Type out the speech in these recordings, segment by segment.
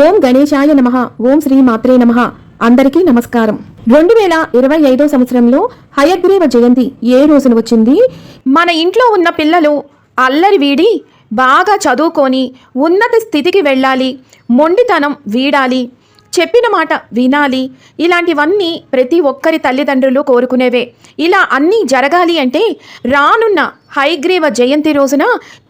ఓం గణేశాయ నమ. ఓం శ్రీ మాత్రే నమ. అందరికీ నమస్కారం. రెండు వేల ఇరవై ఐదో సంవత్సరంలో హయగ్రీవ జయంతి ఏ రోజున వచ్చింది? మన ఇంట్లో ఉన్న పిల్లలు అల్లరి వీడి బాగా చదువుకొని ఉన్నత స్థితికి వెళ్ళాలి మొండితనం వీడాలి చెప్పిన మాట వినాలి. ఇలాంటివన్నీ ప్రతి ఒక్కరి తల్లిదండ్రులు కోరుకునేవే. ఇలా అన్నీ జరగాలి అంటే రానున్న హైగ్రీవ జయంతి రోజున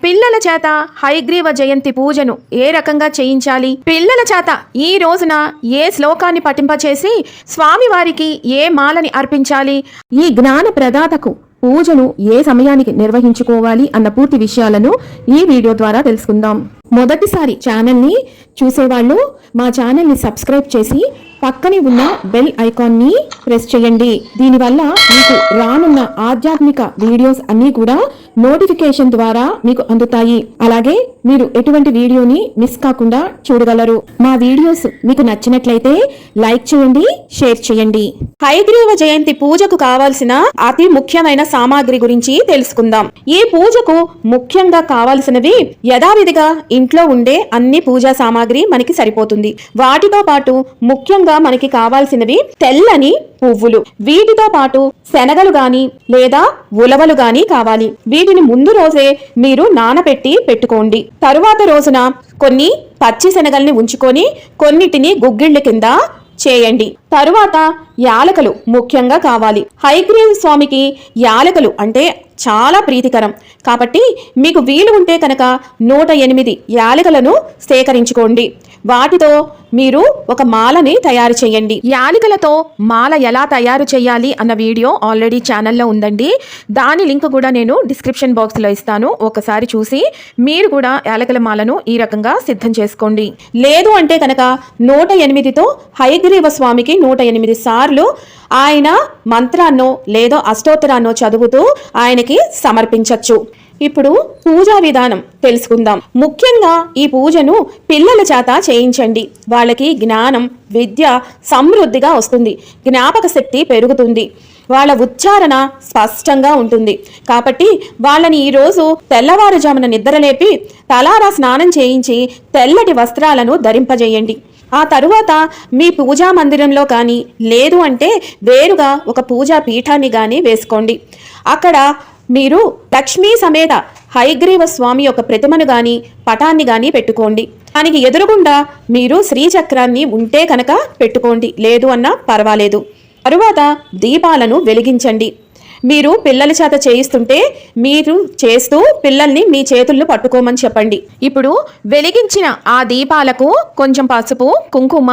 పిల్లల చేత హైగ్రీవ జయంతి పూజను ఏ రకంగా చేయించాలి? పిల్లల చేత ఈ రోజున ఏ శ్లోకాన్ని పఠింపచేసి స్వామివారికి ఏ మాలని అర్పించాలి? ఈ జ్ఞాన ప్రదాతకు పూజను ఏ సమయానికి నిర్వహించుకోవాలి అన్న పూర్తి విషయాలను ఈ వీడియో ద్వారా తెలుసుకుందాం. మొదటిసారి ఛానల్ని చూసేవాళ్ళు మా ఛానల్ని సబ్స్క్రైబ్ చేసి పక్కనే ఉన్న బెల్ ఐకాన్ని ప్రెస్ చేయండి. దీనివల్ల మీకు రానున్న ఆధ్యాత్మిక వీడియోస్ అన్నీ కూడా నోటిఫికేషన్ ద్వారా మీకు అందుతాయి. అలాగే మీరు ఎటువంటి వీడియోని మిస్ కాకుండా చూడగలరు. మా వీడియోస్ మీకు నచ్చినట్లయితే లైక్ చేయండి షేర్ చేయండి. హైగ్రీవ జయంతి పూజకు కావాల్సిన అతి ముఖ్యమైన సామాగ్రి గురించి తెలుసుకుందాం. ఈ పూజకు ముఖ్యంగా కావాల్సినవి యథావిధిగా ఇంట్లో ఉండే అన్ని పూజా సామాగ్రి మనకి సరిపోతుంది. వాటితో పాటు ముఖ్యంగా మనకి కావాల్సినవి తెల్లని పువ్వులు. వీటితో పాటు శనగలు గాని లేదా ఉలవలు గాని కావాలి. వీటిని ముందు రోజే మీరు నానబెట్టి పెట్టుకోండి. తరువాత రోజున కొన్ని పచ్చి శనగల్ని ఉంచుకొని కొన్నిటిని గుగ్గిళ్ళ కింద చేయండి. తరువాత యాలకలు ముఖ్యంగా కావాలి. హైగ్రీవ్ స్వామికి యాలకలు అంటే చాలా ప్రీతికరం. కాబట్టి మీకు వీలు ఉంటే కనుక నూట ఎనిమిది యాలకలను సేకరించుకోండి. వాటితో మీరు ఒక మాలని తయారు చేయండి. యాలికలతో మాల ఎలా తయారు చేయాలి అన్న వీడియో ఆల్రెడీ ఛానల్లో ఉందండి. దాని లింక్ కూడా నేను డిస్క్రిప్షన్ బాక్స్లో ఇస్తాను. ఒకసారి చూసి మీరు కూడా యాలకల మాలను ఈ రకంగా సిద్ధం చేసుకోండి. లేదు అంటే కనుక నూట ఎనిమిదితో హయగ్రీవ స్వామికి నూట ఎనిమిది సార్లు ఆయన మంత్రాన్నో లేదో అష్టోత్తరాన్నో చదువుతూ ఆయనకి సమర్పించవచ్చు ఇప్పుడు పూజా విధానం తెలుసుకుందాం. ముఖ్యంగా ఈ పూజను పిల్లల చేత చేయించండి. వాళ్ళకి జ్ఞానం విద్య సమృద్ధిగా వస్తుంది. జ్ఞాపక శక్తి పెరుగుతుంది. వాళ్ళ ఉచ్చారణ స్పష్టంగా ఉంటుంది. కాబట్టి వాళ్ళని ఈరోజు తెల్లవారుజామున నిద్రలేపి తలారా స్నానం చేయించి తెల్లటి వస్త్రాలను ధరింపజేయండి. ఆ తరువాత మీ పూజా మందిరంలో కానీ లేదు అంటే వేరుగా ఒక పూజా పీఠాన్ని కానీ వేసుకోండి. అక్కడ మీరు లక్ష్మీ సమేత హైగ్రీవ స్వామి యొక్క ప్రతిమను గాని పటాన్ని గాని పెట్టుకోండి. దానికి ఎదురుగుండా మీరు శ్రీచక్రాన్ని ఉంటే కనుక పెట్టుకోండి. లేదు అన్నా పర్వాలేదు. తరువాత దీపాలను వెలిగించండి. మీరు పిల్లల చేత చేయిస్తుంటే మీరు చేస్తూ పిల్లల్ని మీ చేతుల్లో పట్టుకోమని చెప్పండి. ఇప్పుడు వెలిగించిన ఆ దీపాలకు కొంచెం పసుపు కుంకుమ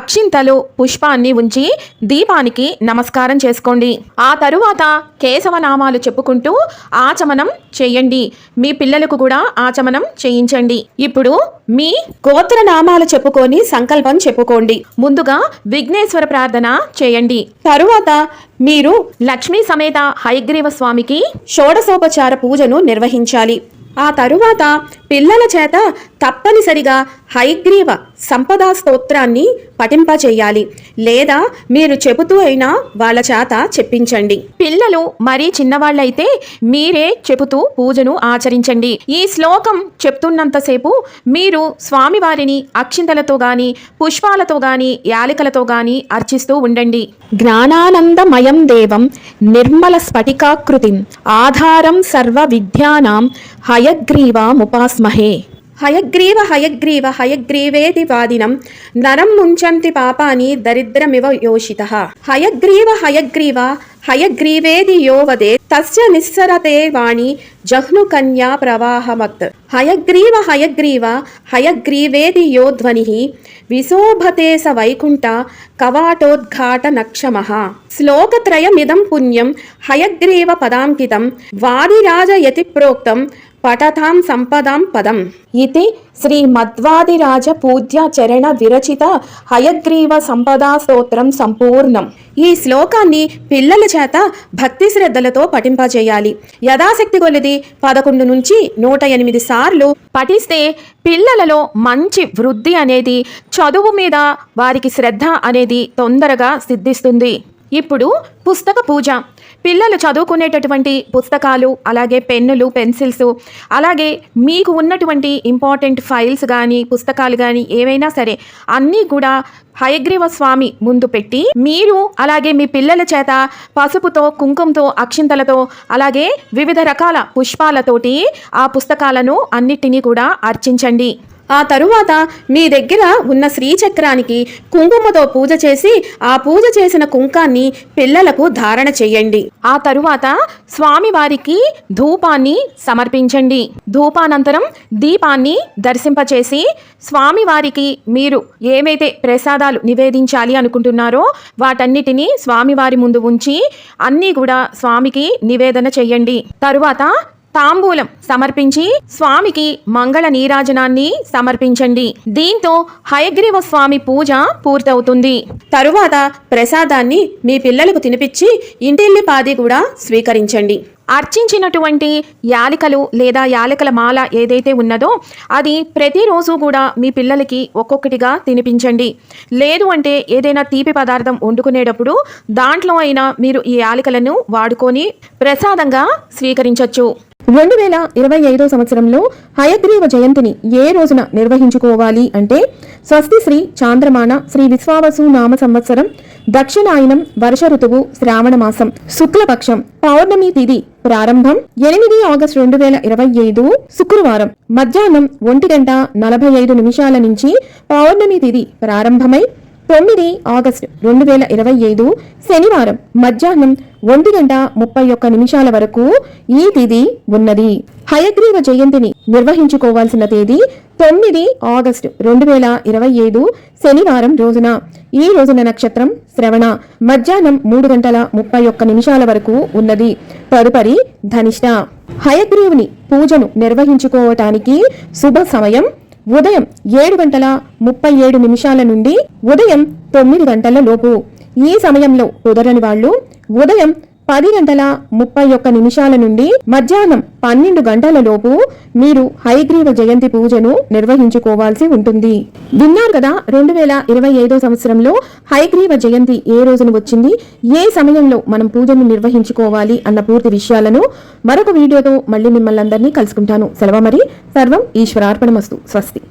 అక్షింతలు పుష్పాన్ని ఉంచి దీపానికి నమస్కారం చేసుకోండి. ఆ తరువాత కేశవనామాలు చెప్పుకుంటూ ఆచమనం చేయండి. మీ పిల్లలకు కూడా ఆచమనం చేయించండి. ఇప్పుడు మీ గోత్రనామాలు చెప్పుకొని సంకల్పం చెప్పుకోండి. ముందుగా విఘ్నేశ్వర ప్రార్థన చేయండి. తరువాత మీరు లక్ష్మీ సమేత హయగ్రీవ స్వామికి షోడశోపచార పూజను నిర్వహించాలి. ఆ తరువాత పిల్లల చేత తప్పనిసరిగా హైగ్రీవ సంపదా స్తోత్రాన్ని పఠింపచేయాలి లేదా మీరు చెబుతూ అయినా వాళ్ళ చేత చెప్పించండి. పిల్లలు మరీ చిన్నవాళ్ళైతే మీరే చెబుతూ పూజను ఆచరించండి. ఈ శ్లోకం చెప్తున్నంతసేపు మీరు స్వామివారిని అక్షింతలతో గాని పుష్పాలతో గాని యాలికలతో గాని అర్చిస్తూ ఉండండి. జ్ఞానానందమయం దేవం నిర్మల స్ఫటికాకృతిం ఆధారం సర్వ విద్యానాం హయగ్రీవాముపాస్మహే. హయగ్రీవ హయగ్రీవ హయగ్రీవేతి వాదినం. నరం ముంచంతి పాపాని దరిద్రమివ యోషిత. హయగ్రీవ హయగ్రీవ హయగ్రీవేది యోవదే తస్య నిస్సరతే వాణి జహ్ను కన్యా ప్రవాహమత్. హయగ్రీవ హయగ్రీవ హయగ్రీవేది యోధ్వని విశోభతే స వైకుంఠ కవాటోద్ఘాట నక్షమ. శ్లోకత్రయమిదం పుణ్యం హయగ్రీవ పదాంకితం. వాదిరాజయతి ప్రోక్తం పఠతాం సంపదాం పదం. ఇది శ్రీ మధ్వాదిరాజ పూజ్య చరణ విరచిత హయగ్రీవ సంపదా స్తోత్రం సంపూర్ణం. ఈ శ్లోకాన్ని పిల్లల చేత భక్తి శ్రద్ధలతో పఠింపజేయాలి. యథాశక్తి కొలిది పదకొండు నుంచి నూట ఎనిమిది సార్లు పఠిస్తే పిల్లలలో మంచి వృద్ధి అనేది చదువు మీద వారికి శ్రద్ధ అనేది తొందరగా సిద్ధిస్తుంది. ఇప్పుడు పుస్తక పూజ. పిల్లలు చదువుకునేటటువంటి పుస్తకాలు అలాగే పెన్నులు పెన్సిల్స్ అలాగే మీకు ఉన్నటువంటి ఇంపార్టెంట్ ఫైల్స్ కానీ పుస్తకాలు కానీ ఏవైనా సరే అన్నీ కూడా హయగ్రీవ స్వామి ముందు పెట్టి మీరు అలాగే మీ పిల్లల చేత పసుపుతో కుంకుమతో అక్షింతలతో అలాగే వివిధ రకాల పుష్పాలతోటి ఆ పుస్తకాలను అన్నిటినీ కూడా అర్చించండి. ఆ తరువాత మీ దగ్గర ఉన్న శ్రీచక్రానికి కుంకుమతో పూజ చేసి ఆ పూజ చేసిన కుంకాన్ని పిల్లలకు ధారణ చేయండి. ఆ తరువాత స్వామివారికి ధూపాన్ని సమర్పించండి. ధూపానంతరం దీపాన్ని దర్శింపచేసి స్వామివారికి మీరు ఏమైతే ప్రసాదాలు నివేదించాలి అనుకుంటున్నారో వాటన్నిటినీ స్వామివారి ముందు ఉంచి అన్నీ కూడా స్వామికి నివేదన చెయ్యండి తరువాత తాంబూలం సమర్పించి స్వామికి మంగళ నీరాజనాన్ని సమర్పించండి. దీంతో హయగ్రీవ స్వామి పూజ పూర్తవుతుంది. తరువాత ప్రసాదాన్ని మీ పిల్లలకు తినిపించి ఇంటిల్లి పాది కూడా స్వీకరించండి. అర్చించినటువంటి యాలికలు లేదా యాలకల మాల ఏదైతే ఉన్నదో అది ప్రతిరోజు కూడా మీ పిల్లలకి ఒక్కొక్కటిగా తినిపించండి. లేదు అంటే ఏదైనా తీపి పదార్థం వండుకునేటప్పుడు దాంట్లో అయినా మీరు ఈ యాలికలను వాడుకొని ప్రసాదంగా స్వీకరించవచ్చు రెండు వేల ఇరవై ఐదో సంవత్సరంలో హయగ్రీవ జయంతిని ఏ రోజున నిర్వహించుకోవాలి అంటే స్వస్తి శ్రీ చాంద్రమాన శ్రీ విశ్వావసు నామ సంవత్సరం దక్షిణాయనం వర్ష ఋతువు శ్రావణమాసం శుక్లపక్షం పౌర్ణమి తిథి ప్రారంభం ఎనిమిది ఆగస్టు రెండు వేల ఇరవై ఐదు శుక్రవారం. మధ్యాహ్నం ఒంటి గంట నలభై ఐదు నిమిషాల నుంచి పౌర్ణమి తిథి ప్రారంభమై తొమ్మిది ఆగస్టు రెండు వేల ఇరవై ఐదు శనివారం మధ్యాహ్నం ఒంటి గంట ముప్పై ఒక్క నిమిషాల వరకు ఈ తిథి ఉన్నది. హయగ్రీవ జయంతిని నిర్వహించుకోవాల్సిన తేదీ తొమ్మిది ఆగస్టు రెండు వేల ఇరవై ఐదు శనివారం రోజున. ఈ రోజున నక్షత్రం శ్రవణ మధ్యాహ్నం మూడు గంటల ముప్పై ఒక్క నిమిషాల వరకు ఉన్నది. తదుపరి ధనిష్ట. హయగ్రీవుని పూజను నిర్వహించుకోవటానికి శుభ సమయం ఉదయం ఏడు గంటల ముప్పై ఏడు నిమిషాల నుండి ఉదయం తొమ్మిది గంటల లోపు. ఈ సమయంలో కుదరని వాళ్ళు ఉదయం పది గంటల ముప్పై ఒక్క నిమిషాల నుండి మధ్యాహ్నం పన్నెండు గంటల లోపు మీరు హైగ్రీవ జయంతి పూజను నిర్వహించుకోవాల్సి ఉంటుంది. విన్నారు కదా రెండు వేల ఇరవై ఐదో సంవత్సరంలో హైగ్రీవ జయంతి ఏ రోజున వచ్చింది? ఏ సమయంలో మనం పూజను నిర్వహించుకోవాలి అన్న పూర్తి విషయాలను మరొక వీడియోతో మళ్ళీ మిమ్మల్ని అందరినీ కలుసుకుంటాను. సెలవు మరి. సర్వం ఈశ్వరార్పణమస్తు. స్వస్తి.